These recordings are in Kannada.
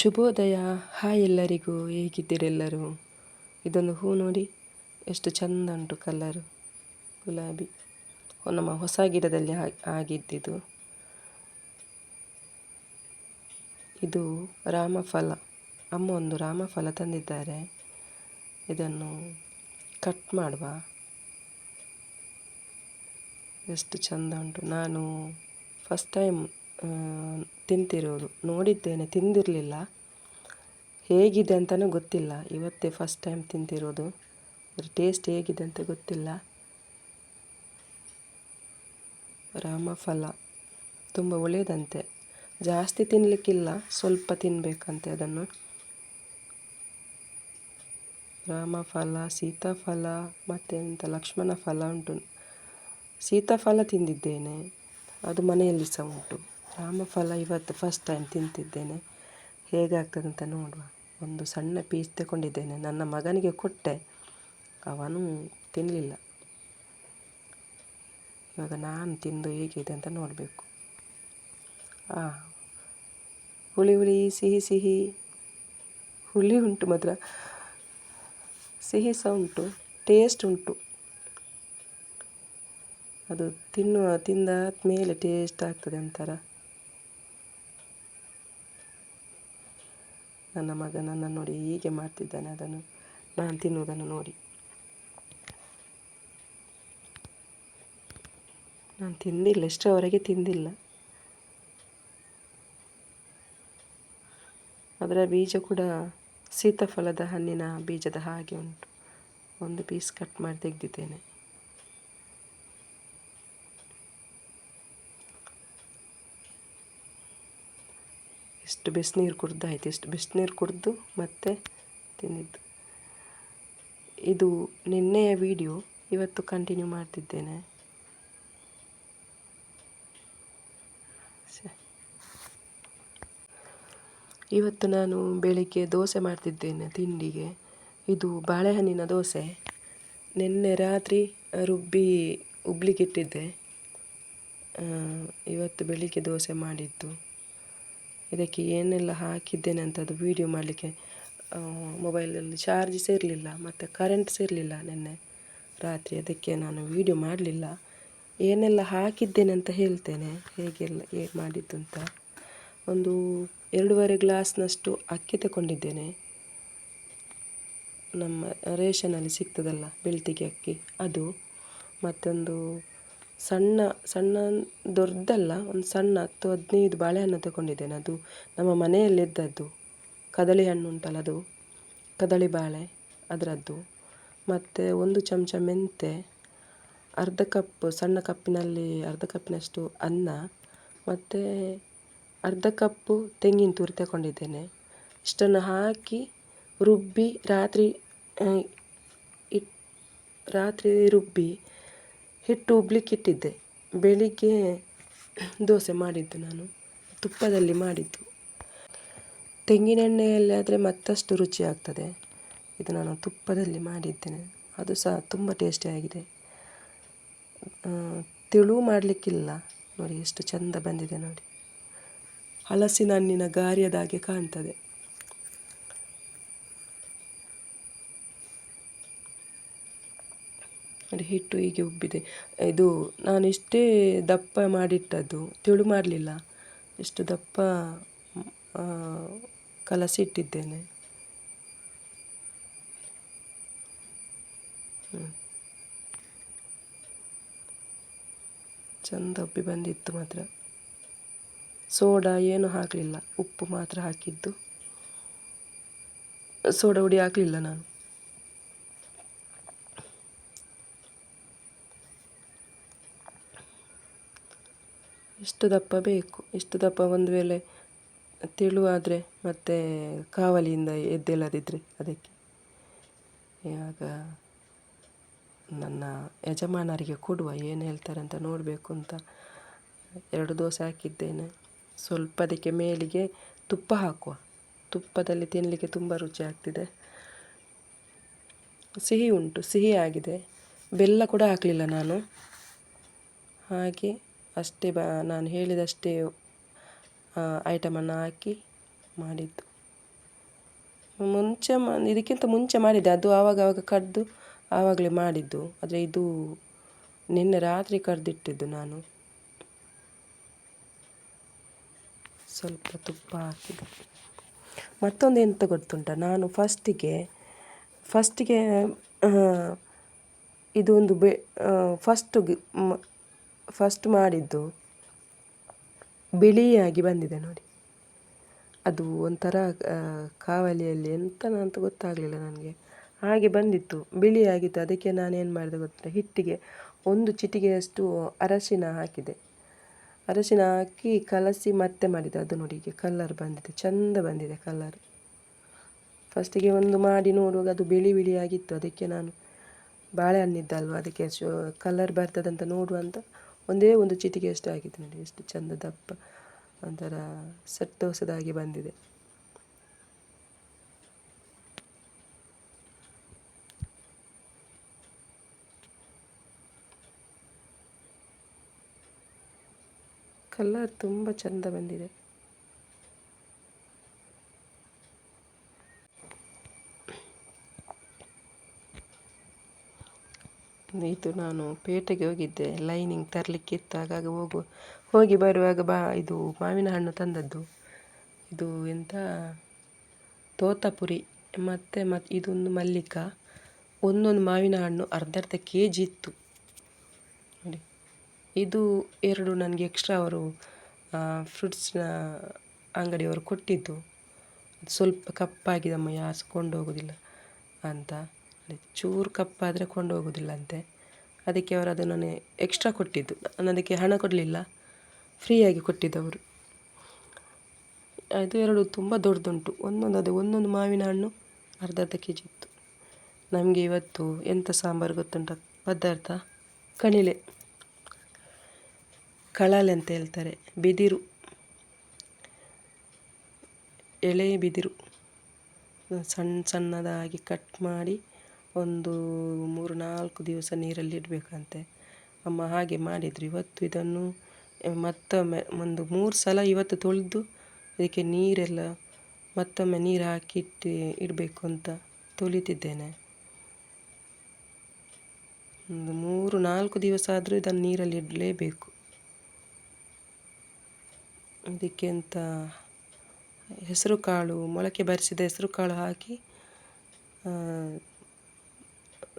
ಶುಭೋದಯ. ಹಾಯ್ ಎಲ್ಲರಿಗೂ ಹೇಗಿದ್ದೀರೆಲ್ಲರೂ ಇದೊಂದು ಹೂ ನೋಡಿ, ಎಷ್ಟು ಚಂದ ಉಂಟು ಕಲರು. ಗುಲಾಬಿ. ನಮ್ಮ ಹೊಸ ಗಿಡದಲ್ಲಿ ಆ- ಆಗಿದ್ದಿದು. ಇದು ರಾಮಫಲ. ಅಮ್ಮ ಒಂದು ರಾಮಫಲ ತಂದಿದ್ದಾರೆ. ಇದನ್ನು ಕಟ್ ಮಾಡುವ. ಎಷ್ಟು ಚಂದ ಉಂಟು. ನಾನು ಫಸ್ಟ್ ಟೈಮ್ ತಿಂತಿರೋದು. ನೋಡಿದ್ದೇನೆ, ತಿಂದಿರಲಿಲ್ಲ. ಹೇಗಿದೆ ಅಂತಲೂ ಗೊತ್ತಿಲ್ಲ. ಇವತ್ತೇ ಫಸ್ಟ್ ಟೈಮ್ ತಿಂತಿರೋದು. ಅದ್ರ ಟೇಸ್ಟ್ ಹೇಗಿದೆ ಅಂತ ಗೊತ್ತಿಲ್ಲ. ರಾಮಫಲ. ತುಂಬ ಒಳ್ಳೆಯದಂತೆ ಜಾಸ್ತಿ ತಿನ್ನಲಿಕ್ಕಿಲ್ಲ ಸ್ವಲ್ಪ ತಿನ್ನಬೇಕಂತೆ ಅದನ್ನು. ರಾಮಫಲ, ಸೀತಾಫಲ ಮತ್ತು ಎಂಥ ಲಕ್ಷ್ಮಣ ಫಲ ಉಂಟು. ಸೀತಾಫಲ ತಿಂದಿದ್ದೇನೆ. ಅದು ಮನೆಯಲ್ಲಿ ಸಹ ಉಂಟು. ರಾಮಫಲ ಇವತ್ತು ಫಸ್ಟ್ ಟೈಮ್ ತಿಂತಿದ್ದೇನೆ. ಹೇಗಾಗ್ತದೆ ಅಂತ ನೋಡುವ. ಒಂದು ಸಣ್ಣ ಪೀಸ್ ತಗೊಂಡಿದ್ದೇನೆ. ನನ್ನ ಮಗನಿಗೆ ಕೊಟ್ಟೆ. ಅವನು ತಿನ್ನಲಿಲ್ಲ ಇವಾಗ ನಾನು ತಿಂದು ಹೇಗಿದೆ ಅಂತ ನೋಡಬೇಕು. ಆ, ಹುಳಿ ಹುಳಿ, ಸಿಹಿ ಸಿಹಿ. ಹುಳಿ ಉಂಟು ಮಾತ್ರ. ಸಿಹಿ ಸಹ ಉಂಟು ಟೇಸ್ಟ್ ಉಂಟು. ಅದು ತಿನ್ನುವ ತಿಂದಾದ ಮೇಲೆ ಟೇಸ್ಟ್ ಆಗ್ತದೆ ಒಂಥರ ನನ್ನ ಮಗ ನನ್ನ ನೋಡಿ ಹೀಗೆ ಮಾಡ್ತಿದ್ದಾನೆ, ಅದನ್ನು ನಾನು ತಿನ್ನುವುದನ್ನು ನೋಡಿ. ನಾನು ತಿಂದಿಲ್ಲ ಎಷ್ಟರವರೆಗೆ ತಿಂದಿಲ್ಲ. ಅದರ ಬೀಜ ಕೂಡ ಸೀತಾಫಲದ ಹಣ್ಣಿನ ಬೀಜದ ಹಾಗೆ ಉಂಟು. ಒಂದು ಪೀಸ್ ಕಟ್ ಮಾಡಿ ತೆಗೆದಿದ್ದೇನೆ. ಇಷ್ಟು ಬಿಸಿನೀರು ಕುಡ್ದಾಯ್ತು ಇಷ್ಟು ಬಿಸಿನೀರು ಕುಡಿದು ಮತ್ತೆ ತಿಂದಿದ್ದು. ಇದು ನಿನ್ನೆಯ ವಿಡಿಯೋ, ಇವತ್ತು ಕಂಟಿನ್ಯೂ ಮಾಡ್ತಿದ್ದೇನೆ. ಇವತ್ತು ನಾನು ಬೆಳಿಗ್ಗೆ ದೋಸೆ ಮಾಡ್ತಿದ್ದೇನೆ ತಿಂಡಿಗೆ. ಇದು ಬಾಳೆಹಣ್ಣಿನ ದೋಸೆ. ನಿನ್ನೆ ರಾತ್ರಿ ರುಬ್ಬಿ ಉಬ್ಲಿಕ್ಕೆ ಇಟ್ಟಿದ್ದೆ. ಇವತ್ತು ಬೆಳಿಗ್ಗೆ ದೋಸೆ ಮಾಡಿದ್ದು. ಇದಕ್ಕೆ ಏನೆಲ್ಲ ಹಾಕಿದ್ದೇನೆ ಅಂತ ಅದು ವೀಡಿಯೋ ಮಾಡಲಿಕ್ಕೆ ಮೊಬೈಲಲ್ಲಿ ಚಾರ್ಜ್ ಸೇರಲಿಲ್ಲ, ಮತ್ತು ಕರೆಂಟ್ ಸೇರಲಿಲ್ಲ ನಿನ್ನೆ ರಾತ್ರಿ. ಅದಕ್ಕೆ ನಾನು ವೀಡಿಯೋ ಮಾಡಲಿಲ್ಲ. ಏನೆಲ್ಲ ಹಾಕಿದ್ದೇನೆ ಅಂತ ಹೇಳ್ತೇನೆ. ಹೇಗೆಲ್ಲ, ಹೇಗೆ ಮಾಡಿದ್ದು ಅಂತ. ಒಂದು ಎರಡೂವರೆ ಗ್ಲಾಸ್ನಷ್ಟು ಅಕ್ಕಿ ತಗೊಂಡಿದ್ದೇನೆ. ನಮ್ಮ ರೇಷನಲ್ಲಿ ಸಿಗ್ತದಲ್ಲ ಬೆಳ್ತಿಗೆ ಅಕ್ಕಿ, ಅದು. ಮತ್ತೊಂದು ಸಣ್ಣ ಸಣ್ಣ ದೊಡ್ಡದಲ್ಲ ಒಂದು ಸಣ್ಣ ಹತ್ತು ಹದಿನೈದು ಬಾಳೆಹಣ್ಣು ತಗೊಂಡಿದ್ದೇನೆ. ಅದು ನಮ್ಮ ಮನೆಯಲ್ಲಿದ್ದದ್ದು. ಕದಳಿ ಹಣ್ಣು ಉಂಟಲ್ಲ ಅದು? ಕದಳಿ ಬಾಳೆ, ಅದರದ್ದು. ಮತ್ತು ಒಂದು ಚಮಚ ಮೆಂತೆ, ಅರ್ಧ ಕಪ್, ಸಣ್ಣ ಕಪ್ಪಿನಲ್ಲಿ ಅರ್ಧ ಕಪ್ಪಿನಷ್ಟು ಅನ್ನ, ಮತ್ತು ಅರ್ಧ ಕಪ್ಪು ತೆಂಗಿನ ತುರಿ ತಗೊಂಡಿದ್ದೇನೆ. ಇಷ್ಟನ್ನು ಹಾಕಿ ರುಬ್ಬಿ ರಾತ್ರಿ ಇಟ್, ರಾತ್ರಿ ರುಬ್ಬಿ ಹಿಟ್ಟು ಉಬ್ಲಿಕ್ಕೆ ಇಟ್ಟಿದ್ದೆ. ಬೆಳಿಗ್ಗೆ ದೋಸೆ ಮಾಡಿದ್ದು ನಾನು. ತುಪ್ಪದಲ್ಲಿ ಮಾಡಿದ್ದು. ತೆಂಗಿನೆಣ್ಣೆಯಲ್ಲಿ ಆದರೆ ಮತ್ತಷ್ಟು ರುಚಿ ಆಗ್ತದೆ. ಇದು ನಾನು ತುಪ್ಪದಲ್ಲಿ ಮಾಡಿದ್ದೇನೆ. ಅದು ಸಹ ತುಂಬ ಟೇಸ್ಟಿಯಾಗಿದೆ ತೆಳು ಮಾಡಲಿಕ್ಕಿಲ್ಲ. ನೋಡಿ ಎಷ್ಟು ಚಂದ ಬಂದಿದೆ ನೋಡಿ. ಹಲಸಿನ ಹಣ್ಣಿನ ಗಾರ್ಯದ ಹಾಗೆ ಕಾಣ್ತದೆ. ಹಿಟ್ಟು ಹೀಗೆ ಉಬ್ಬಿದೆ. ಇದು ನಾನು ಇಷ್ಟೇ ದಪ್ಪ ಮಾಡಿಟ್ಟದ್ದು, ತಿಳು ಮಾಡಲಿಲ್ಲ ಇಷ್ಟು ದಪ್ಪ ಕಲಸಿಟ್ಟಿದ್ದೇನೆ. ಚಂದ ಉಬ್ಬಿ ಬಂದಿತ್ತು ಮಾತ್ರ. ಸೋಡಾ ಏನು ಹಾಕಲಿಲ್ಲ, ಉಪ್ಪು ಮಾತ್ರ ಹಾಕಿದ್ದು. ಸೋಡಾ ಹುಡಿ ಹಾಕಲಿಲ್ಲ ನಾನು. ಇಷ್ಟು ದಪ್ಪ ಬೇಕು, ಇಷ್ಟು ದಪ್ಪ ಒಂದು ವೇಳೆ ತೆಳುವಾದರೆ ಮತ್ತೆ ಕಾವಲಿಯಿಂದ ಎದ್ದೇಳದಿದ್ದರೆ ಅದಕ್ಕೆ. ಇವಾಗ ನನ್ನ ಯಜಮಾನರಿಗೆ ಕೊಡುವ ಏನು ಹೇಳ್ತಾರೆ ಅಂತ ನೋಡಬೇಕು ಅಂತ ಎರಡು ದೋಸೆ ಹಾಕಿದ್ದೇನೆ. ಸ್ವಲ್ಪ ಅದಕ್ಕೆ ಮೇಲಿಗೆ ತುಪ್ಪ ಹಾಕುವ. ತುಪ್ಪದಲ್ಲಿ ತಿನ್ನಲಿಕ್ಕೆ ತುಂಬ ರುಚಿ ಆಗ್ತಿದೆ. ಸಿಹಿ ಉಂಟು, ಸಿಹಿ ಆಗಿದೆ. ಬೆಲ್ಲ ಕೂಡ ಹಾಕಲಿಲ್ಲ ನಾನು. ಹಾಗೆ ಅಷ್ಟೇ ಬ, ನಾನು ಹೇಳಿದಷ್ಟೇ ಐಟಮನ್ನು ಹಾಕಿ ಮಾಡಿದ್ದು. ಮುಂಚೆ ಇದಕ್ಕಿಂತ ಮುಂಚೆ ಮಾಡಿದ್ದೆ. ಅದು ಆವಾಗ ಆವಾಗ ಕಡ್ದು ಆವಾಗಲೇ ಮಾಡಿದ್ದು. ಆದರೆ ಇದು ನಿನ್ನೆ ರಾತ್ರಿ ಕಡ್ದಿಟ್ಟಿದ್ದು ನಾನು. ಸ್ವಲ್ಪ ತುಪ್ಪ ಹಾಕಿದೆ ಮತ್ತೊಂದು ಎಂತ ಗೊತ್ತುಂಟ? ನಾನು ಫಸ್ಟಿಗೆ ಫಸ್ಟಿಗೆ ಇದೊಂದು ಬೆ ಫಸ್ಟು ಫಸ್ಟ್ ಮಾಡಿದ್ದು ಬಿಳಿಯಾಗಿ ಬಂದಿದೆ ನೋಡಿ. ಅದು ಒಂಥರ ಕಾವಲಿಯಲ್ಲಿ ಎಂತ ಅಂತ ಗೊತ್ತಾಗಲಿಲ್ಲ ನನಗೆ. ಹಾಗೆ ಬಂದಿತ್ತು, ಬಿಳಿಯಾಗಿತ್ತು. ಅದಕ್ಕೆ ನಾನೇನು ಮಾಡಿದೆ ಗೊತ್ತಾ? ಹಿಟ್ಟಿಗೆ ಒಂದು ಚಿಟಿಗೆಯಷ್ಟು ಅರಶಿನ ಹಾಕಿದೆ. ಅರಶಿನ ಹಾಕಿ ಕಲಸಿ ಮತ್ತೆ ಮಾಡಿದೆ. ಅದು ನೋಡಿ ಹೀಗೆ ಕಲ್ಲರ್ ಬಂದಿದೆ. ಚೆಂದ ಬಂದಿದೆ ಕಲ್ಲರ್ ಫಸ್ಟಿಗೆ ಒಂದು ಮಾಡಿ ನೋಡುವಾಗ ಅದು ಬಿಳಿ ಬಿಳಿಯಾಗಿತ್ತು. ಅದಕ್ಕೆ ನಾನು ಬಾಳೆಹಣ್ಣಿದ್ದಲ್ವ ಅದಕ್ಕೆ ಶೋ ಕಲರ್ ಬರ್ತದಂತ ನೋಡುವಂತ ಒಂದೇ ಒಂದು ಚಿಟಿಕೆಯಷ್ಟು ಆಗಿದೆ ನೋಡಿ ಎಷ್ಟು ಚಂದ ದಪ್ಪ ಒಂಥರ ಸೆಟ್ ದೋಸೆದಾಗಿ ಬಂದಿದೆ. ಕಲರ್ ತುಂಬ ಚಂದ ಬಂದಿದೆ. ಇದು ನಾನು ಪೇಟೆಗೆ ಹೋಗಿದ್ದೆ. ಲೈನಿಂಗ್ ತರಲಿಕ್ಕೆ ಇತ್ತು. ಹಾಗಾಗಿ ಹೋಗು. ಹೋಗಿ ಬರುವಾಗ ಬಾ, ಇದು ಮಾವಿನ ಹಣ್ಣು ತಂದದ್ದು. ಇದು ಎಂಥ ತೋತಾಪುರಿ. ಮತ್ತು ಮತ್ತು ಇದೊಂದು ಮಲ್ಲಿಕ. ಒಂದೊಂದು ಮಾವಿನ ಹಣ್ಣು ಅರ್ಧ ಅರ್ಧ ಕೆ ಜಿ ಇತ್ತು. ನೋಡಿ. ಇದು ಎರಡು ನನಗೆ ಎಕ್ಸ್ಟ್ರಾ ಅವರು ಫ್ರೂಟ್ಸ್ನ ಅಂಗಡಿಯವರು ಕೊಟ್ಟಿದ್ದು. ಸ್ವಲ್ಪ ಕಪ್ಪಾಗಿದೆ ಅಮ್ಮ ಯಾರು ಕೊಂಡೋಗೋದಿಲ್ಲ ಅಂತ. ಚೂರು ಕಪ್ಪಾದರೆ ಕೊಂಡೋಗೋದಿಲ್ಲಂತೆ. ಅದಕ್ಕೆ ಅವರು ಅದು ನನಗೆ ಎಕ್ಸ್ಟ್ರಾ ಕೊಟ್ಟಿದ್ದು. ನಾನು ಅದಕ್ಕೆ ಹಣ ಕೊಡಲಿಲ್ಲ. ಫ್ರೀಯಾಗಿ ಕೊಟ್ಟಿದ್ದವರು. ಅದು ಎರಡು ತುಂಬ ದೊಡ್ಡದುಂಟು. ಒಂದೊಂದು, ಅದು ಒಂದೊಂದು ಮಾವಿನ ಹಣ್ಣು ಅರ್ಧ ಅರ್ಧ ಕೆ ಜಿ ಇತ್ತು. ನಮಗೆ ಇವತ್ತು ಎಂಥ ಸಾಂಬಾರು ಗೊತ್ತುಂಟ? ಪದಾರ್ಥ? ಕಣಿಲೆ. ಕಳಲೆ ಅಂತ ಹೇಳ್ತಾರೆ. ಬಿದಿರು. ಎಳೆ ಬಿದಿರು. ಸಣ್ಣ ಸಣ್ಣದಾಗಿ ಕಟ್ ಮಾಡಿ ಒಂದು ಮೂರು ನಾಲ್ಕು ದಿವಸ ನೀರಲ್ಲಿ ಇಡಬೇಕಂತೆ. ಅಮ್ಮ ಹಾಗೆ ಮಾಡಿದರು. ಇವತ್ತು ಇದನ್ನು ಮತ್ತೊಮ್ಮೆ ಒಂದು ಮೂರು ಸಲ ಇವತ್ತು ತೊಳೆದು ಇದಕ್ಕೆ ನೀರೆಲ್ಲ ಮತ್ತೊಮ್ಮೆ ನೀರು ಹಾಕಿಟ್ಟು ಇಡಬೇಕು ಅಂತ ತೊಳಿತಿದ್ದೇನೆ. ಒಂದು ಮೂರು ನಾಲ್ಕು ದಿವಸ ಆದರೂ ಇದನ್ನು ನೀರಲ್ಲಿ ಇಡಲೇಬೇಕು. ಇದಕ್ಕೆ ಅಂತ ಹೆಸರು ಕಾಳು ಮೊಳಕೆ ಬರಿಸಿದ ಹೆಸರು ಕಾಳು ಹಾಕಿ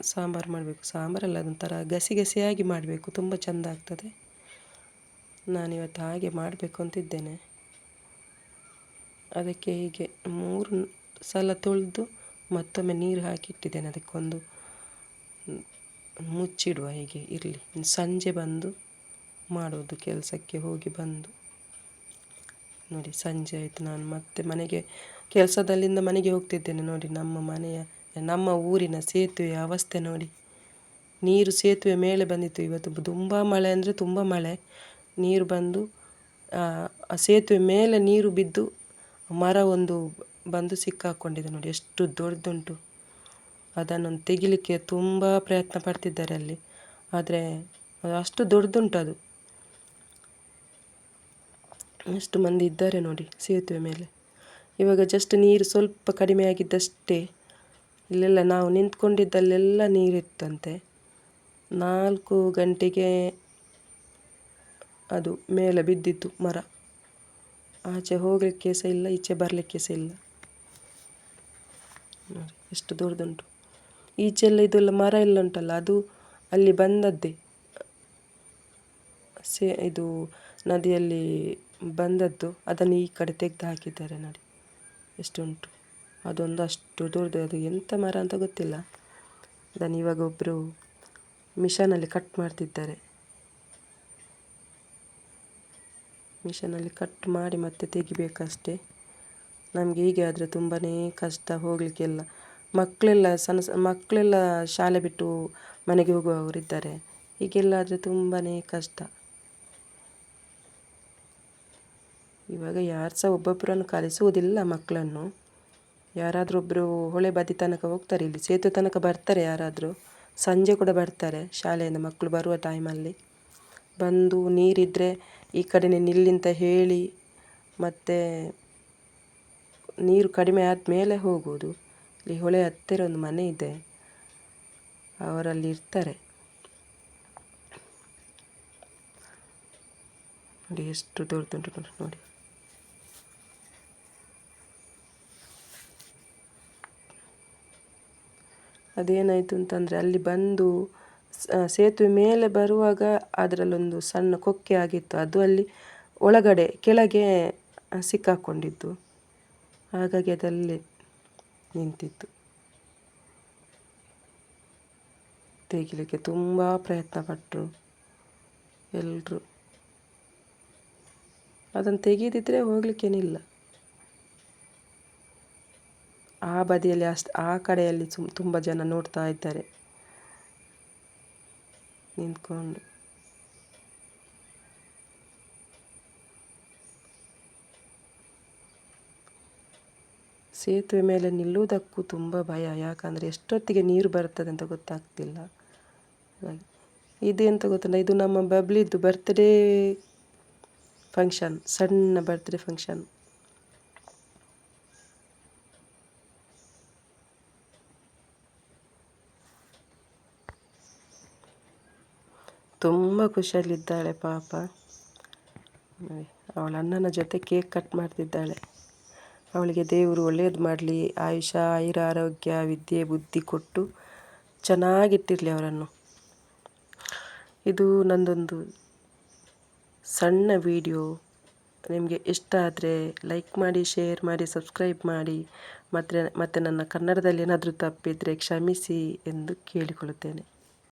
ಸಾಂಬಾರು ಮಾಡಬೇಕು. ಸಾಂಬಾರಲ್ಲ, ಅದೊಂಥರ ಗಸಿ ಗಸಿಯಾಗಿ ಮಾಡಬೇಕು. ತುಂಬ ಚೆಂದ ಆಗ್ತದೆ. ನಾನಿವತ್ತು ಹಾಗೆ ಮಾಡಬೇಕು ಅಂತಿದ್ದೇನೆ. ಅದಕ್ಕೆ ಹೀಗೆ ಮೂರು ಸಲ ತೊಳೆದು ಮತ್ತೊಮ್ಮೆ ನೀರು ಹಾಕಿಟ್ಟಿದ್ದೇನೆ. ಅದಕ್ಕೊಂದು ಮುಚ್ಚಿಡುವ ಹೀಗೆ ಇರಲಿ. ಸಂಜೆ ಬಂದು ಮಾಡೋದು, ಕೆಲಸಕ್ಕೆ ಹೋಗಿ ಬಂದು. ನೋಡಿ, ಸಂಜೆ ಆಯಿತು. ನಾನು ಮತ್ತೆ ಮನೆಗೆ, ಕೆಲಸದಲ್ಲಿಂದ ಮನೆಗೆ ಹೋಗ್ತಿದ್ದೇನೆ. ನೋಡಿ, ನಮ್ಮ ಮನೆಯ ನಮ್ಮ ಊರಿನ ಸೇತುವೆಯ ಅವಸ್ಥೆ ನೋಡಿ. ನೀರು ಸೇತುವೆ ಮೇಲೆ ಬಂದಿತ್ತು ಇವತ್ತು. ತುಂಬ ಮಳೆ ಅಂದರೆ ತುಂಬ ಮಳೆ. ನೀರು ಬಂದು, ಆ ಸೇತುವೆ ಮೇಲೆ ನೀರು ಬಿದ್ದು ಮರ ಒಂದು ಬಂದು ಸಿಕ್ಕಾಕೊಂಡಿದೆ ನೋಡಿ. ಎಷ್ಟು ದೊಡ್ಡದುಂಟು ಅದನ್ನು ತೆಗಿಲಿಕ್ಕೆ ತುಂಬ ಪ್ರಯತ್ನ ಪಡ್ತಿದ್ದಾರೆ ಅಲ್ಲಿ. ಆದರೆ ಅಷ್ಟು ದೊಡ್ಡದುಂಟು ಅದು. ಎಷ್ಟು ಮಂದಿ ಇದ್ದಾರೆ ನೋಡಿ ಸೇತುವೆ ಮೇಲೆ. ಇವಾಗ ಜಸ್ಟ್ ನೀರು ಸ್ವಲ್ಪ ಕಡಿಮೆ ಆಗಿದ್ದಷ್ಟೇ ಇಲ್ಲೆಲ್ಲ ನಾವು ನಿಂತ್ಕೊಂಡಿದ್ದಲ್ಲೆಲ್ಲ ನೀರಿತ್ತಂತೆ. ನಾಲ್ಕು ಗಂಟೆಗೆ ಅದು ಮೇಲೆ ಬಿದ್ದಿತ್ತು ಮರ. ಆಚೆ ಹೋಗಲಿಕ್ಕೆ ಸಹ ಇಲ್ಲ, ಈಚೆ ಬರಲಿಕ್ಕೆ ಸಹ ಇಲ್ಲ. ಎಷ್ಟು ದೊಡ್ಡದುಂಟು. ಈಚೆಲ್ಲ ಇದೆಲ್ಲ ಮರ ಎಲ್ಲ ಉಂಟಲ್ಲ, ಅದು ಅಲ್ಲಿ ಬಂದದ್ದೇ. ಸೇ, ಇದು ನದಿಯಲ್ಲಿ ಬಂದದ್ದು, ಅದನ್ನು ಈ ಕಡೆ ತೆಗೆದು ಹಾಕಿದ್ದಾರೆ ನೋಡಿ. ಎಷ್ಟುಂಟು. ಅದೊಂದು ಅಷ್ಟು ದೊಡ್ಡದು. ಅದು ಎಂಥ ಮರ ಅಂತ ಗೊತ್ತಿಲ್ಲ. ಅದನ್ನು ಇವಾಗ ಒಬ್ಬರು ಮಿಷನಲ್ಲಿ ಕಟ್ ಮಾಡ್ತಿದ್ದಾರೆ. ಮಿಷನಲ್ಲಿ ಕಟ್ ಮಾಡಿ ಮತ್ತೆ ತೆಗಿಬೇಕಷ್ಟೆ. ನಮಗೆ ಹೀಗೆ ಆದರೆ ತುಂಬಾ ಕಷ್ಟ ಹೋಗಲಿಕ್ಕೆಲ್ಲ. ಮಕ್ಕಳೆಲ್ಲ ಸಣ್ಣ ಸಣ್ಣ ಮಕ್ಕಳೆಲ್ಲ ಶಾಲೆ ಬಿಟ್ಟು ಮನೆಗೆ ಹೋಗುವವರಿದ್ದಾರೆ. ಹೀಗೆಲ್ಲ ಆದರೆ ತುಂಬಾ ಕಷ್ಟ. ಇವಾಗ ಯಾರು ಸಹ ಒಬ್ಬೊಬ್ಬರನ್ನು ಕಲಿಸುವುದಿಲ್ಲ ಮಕ್ಕಳನ್ನು. ಯಾರಾದರೂ ಒಬ್ಬರು ಹೊಳೆ ಬದಿ ತನಕ ಹೋಗ್ತಾರೆ, ಇಲ್ಲಿ ಸೇತುವೆ ತನಕ ಬರ್ತಾರೆ ಯಾರಾದರೂ. ಸಂಜೆ ಕೂಡ ಬರ್ತಾರೆ ಶಾಲೆಯಿಂದ ಮಕ್ಕಳು ಬರುವ ಟೈಮಲ್ಲಿ ಬಂದು ನೀರಿದ್ದರೆ ಈ ಕಡೆನೇ ನಿಲ್ಲಿಂತ ಹೇಳಿ ಮತ್ತು ನೀರು ಕಡಿಮೆ ಆದಮೇಲೆ ಹೋಗುವುದು. ಇಲ್ಲಿ ಹೊಳೆ ಹತ್ತಿರ ಒಂದು ಮನೆ ಇದೆ, ಅವರಲ್ಲಿ ಇರ್ತಾರೆ. ನೋಡಿ ಎಷ್ಟು ದೊಡ್ಡದುಂಟು ನೋಡಿ. ಅದೇನಾಯಿತು ಅಂತಂದರೆ ಅಲ್ಲಿ ಬಂದು ಸೇತುವೆ ಮೇಲೆ ಬರುವಾಗ ಅದರಲ್ಲೊಂದು ಸಣ್ಣ ಕೊಕ್ಕೆ ಆಗಿತ್ತು. ಅದು ಅಲ್ಲಿ ಒಳಗಡೆ, ಕೆಳಗೆ ಸಿಕ್ಕಾಕ್ಕೊಂಡಿದ್ದು ಹಾಗಾಗಿ ಅದಲ್ಲಿ ನಿಂತಿತ್ತು. ತೆಗಿಲಿಕ್ಕೆ ತುಂಬ ಪ್ರಯತ್ನ ಪಟ್ಟರು ಎಲ್ಲರೂ ಅದನ್ನು ತೆಗೆದಿದ್ರೆ ಹೋಗ್ಲಿಕ್ಕೇನಿಲ್ಲ. ಆ ಬದಿಯಲ್ಲಿ ಅಷ್ಟು, ಆ ಕಡೆಯಲ್ಲಿ ಸುಮ್ ತುಂಬ ಜನ ನೋಡ್ತಾ ಇದ್ದಾರೆ. ನಿಂತ್ಕೊಂಡು. ಸೇತುವೆ ಮೇಲೆ ನಿಲ್ಲುವುದಕ್ಕೂ ತುಂಬ ಭಯ. ಯಾಕಂದರೆ ಎಷ್ಟೊತ್ತಿಗೆ ನೀರು ಬರ್ತದೆ ಅಂತ ಗೊತ್ತಾಗ್ತಿಲ್ಲ. ಹಾಗಾಗಿ ಎಂತ ಗೊತ್ತಲ್ಲ ಇದು ನಮ್ಮ ಬಬ್ಲಿದ್ದು ಬರ್ತ್ಡೇ ಫಂಕ್ಷನ್ ಸಣ್ಣ ಬರ್ತ್ಡೇ ಫಂಕ್ಷನ್ ತುಂಬ ಖುಷಿಯಲ್ಲಿದ್ದಾಳೆ ಪಾಪ. ಅವಳ ಅಣ್ಣನ ಜೊತೆ ಕೇಕ್ ಕಟ್ ಮಾಡ್ತಿದ್ದಾಳೆ. ಅವಳಿಗೆ ದೇವರು ಒಳ್ಳೆಯದು ಮಾಡಲಿ, ಆಯುಷ, ಆಯುರ, ಆರೋಗ್ಯ, ವಿದ್ಯೆ, ಬುದ್ಧಿ ಕೊಟ್ಟು ಚೆನ್ನಾಗಿಟ್ಟಿರಲಿ ಅವರನ್ನು. ಇದು ನಂದೊಂದು ಸಣ್ಣ ವಿಡಿಯೋ. ನಿಮಗೆ ಇಷ್ಟ ಆದರೆ ಲೈಕ್ ಮಾಡಿ, ಶೇರ್ ಮಾಡಿ, ಸಬ್ಸ್ಕ್ರೈಬ್ ಮಾಡಿ. ಮತ್ತು ಮತ್ತು ನನ್ನ ಕನ್ನಡದಲ್ಲಿ ಏನಾದರೂ ತಪ್ಪಿದರೆ ಕ್ಷಮಿಸಿ ಎಂದು ಕೇಳಿಕೊಳ್ಳುತ್ತೇನೆ.